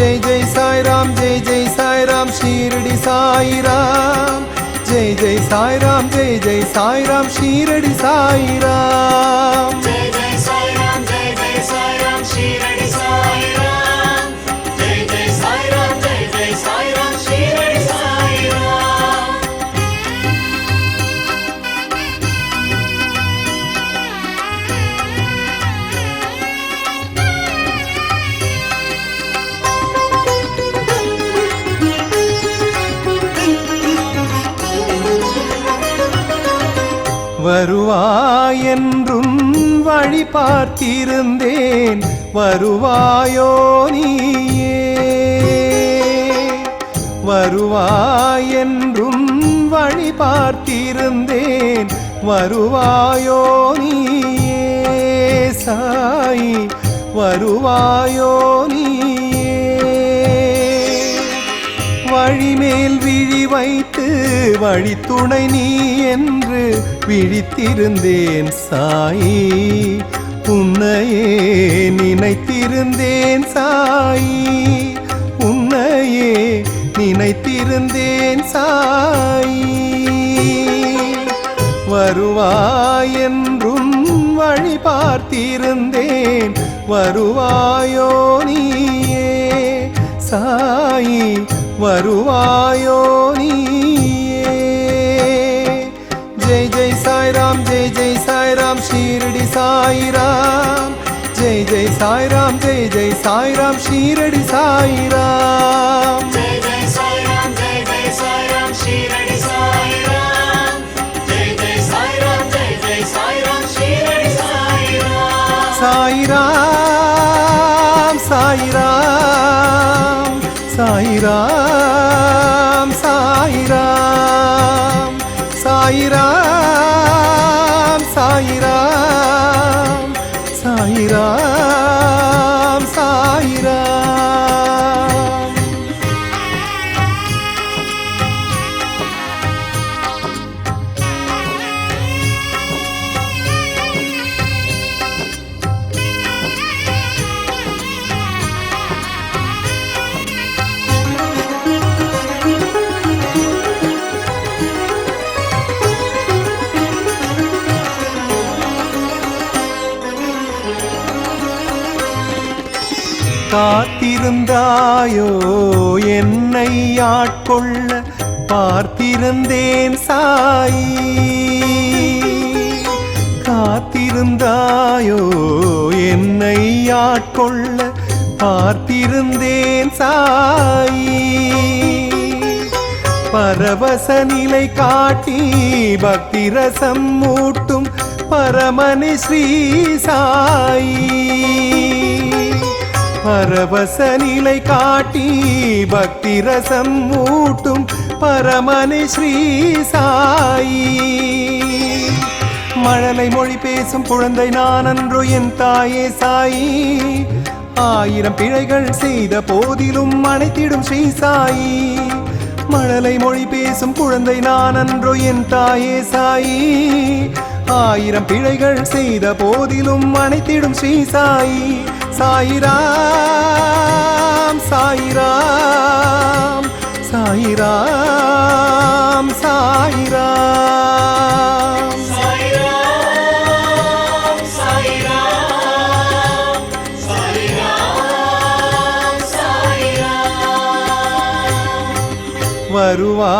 ஜெய் ஜெய் சாய்ராம் ஜெய் ஜெய் சாய்ராம் ஷீரடி சாய்ராம். ஜெய் ஜெய் சாய்ராம் ஜெய் ஜெய் சாய்ராம் ஷீரடி சாய்ராம். ஜெய் ஜெய் சாய்ராம் ஜெய் ஜெய் சாய்ராம் ஷீரடி வருவாயென்றும் வழி பார்த்திருந்தேன். வருவாயோ நீயே. வருவாயென்றும் வழி பார்த்திருந்தேன். வருவாயோ நீயே சாய். வருவாயோ நீயே. வழிமேல் விழி வைத்து வழித்துணை நீ என்று விழித்திருந்தேன் சாயி. உன்னையே நினைத்திருந்தேன் சாயி. உன்னையே நினைத்திருந்தேன் சாயி. வருவாயென்றும் வழி பார்த்திருந்தேன். வருவாயோ நீயே சாயி. வருவாயோ நீ சாய்ராம் ஜெய் ஜெய் சாய்ராம் ஷீரடி சாய்ராம். ஜெய் ஜெய் சாய்ராம் ஜெய் ஜெய் சாய்ராம் ஷீரடி சாய்ராம். நிரா காத்திருந்தாயோ? என்னை ஆட்கொள்ள பார்த்திருந்தேன் சாயி. காத்திருந்தாயோ? என்னை ஆட்கொள்ள பார்த்திருந்தேன் சாயி. பரவச நிலை காட்டி பக்தி ரசம் மூட்டும் பரமணி ஸ்ரீ சாயி. பரவச நிலை காட்டி பக்தி ரசம் மூட்டும் பரமனி ஸ்ரீ சாயி. மழலை மொழி பேசும் குழந்தை நான் அன்றோ என் தாயே சாயி. ஆயிரம் பிழைகள் செய்த போதிலும் அனைத்திடும் ஸ்ரீ சாயி. மழலை மொழி பேசும் குழந்தை நான் அன்றோ என் தாயே சாயி. ஆயிரம் பிழைகள் செய்த போதிலும் அனைத்திடும் ஸ்ரீ சாயி. சாயிராம் சாயிராம் சாயிராம் சாயிராம்.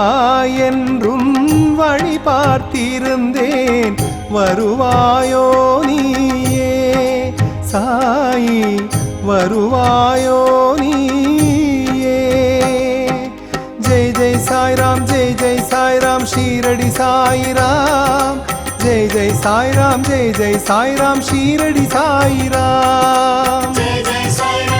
வருவாயென்றும் வழி பார்த்திருந்தேன். வருவாயோ நீ சாயி வருவாயோ நீயே? ஜெய் ஜெய் சாய்ராம் ஜெய் ஜெய் சாய்ராம் ஷீரடி சாய்ராம். ஜெய் ஜெய் சாய்ராம் ஜெய் ஜெய் சாய்ராம் ஷீரடி சாய்ராம். ஜெய் ஜெய் சாய்ராம்.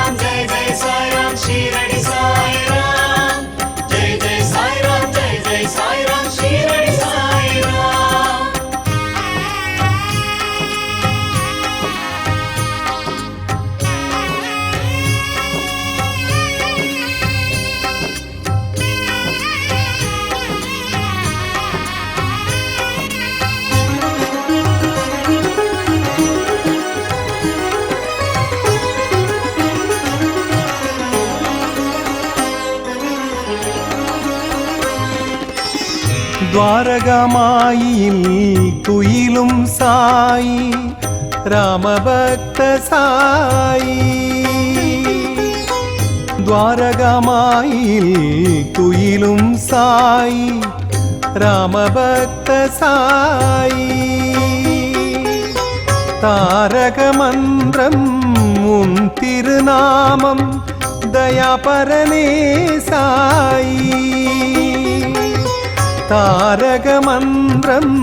துவாரகமாயில் துயிலும் சாயி ராமபக்த சாயி. துவாரகமாயில் துயிலும் சாயி ராமபக்த சாயி. தாரக மந்திரம் உன் திருநாமம் தயாபரனே சாயி. தாரக மந்திரம்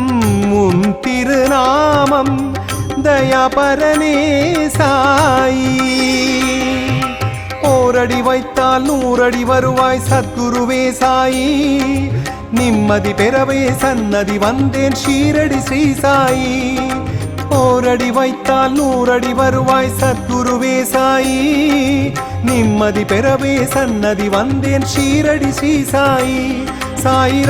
உன் திருநாமம் தயாபரனே சாயி ஓரடி வைத்தால் நூறடி வருவாய் சத்குருவே சாயி. நிம்மதி பெறவே சன்னதி வந்தேன் ஷீரடி ஸ்ரீ சாயி ஓரடி வைத்தால் நூறடி வருவாய் சத்குருவே சாயி. நிம்மதி பெறவே சன்னதி வந்தேன் ஷீரடி ஸ்ரீ சாயி சாயிராம்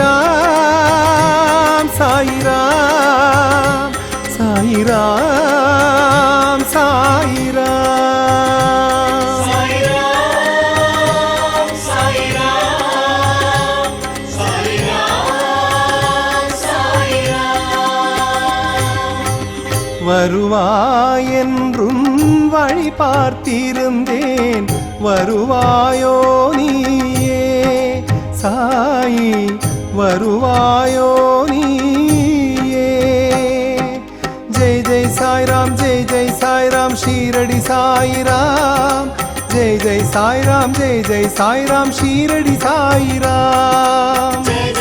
சாயிராம் சாயிராம் சாயிராம். சாய்ராம் வருவாயென்றும் வழி பார்த்திருந்தேன். வருவாயோ நீ சாயி வருவாயோ நீயே? ஜெய் ஜெய் சாய்ராம் ஜெய் ஜெய் சாய்ராம் ஷீரடி சாய்ராம். ஜெய் ஜெய் சாய்ராம் ஜெய் ஜெய் சாய்ராம் ஷீரடி சாய்ராம். ஜெய்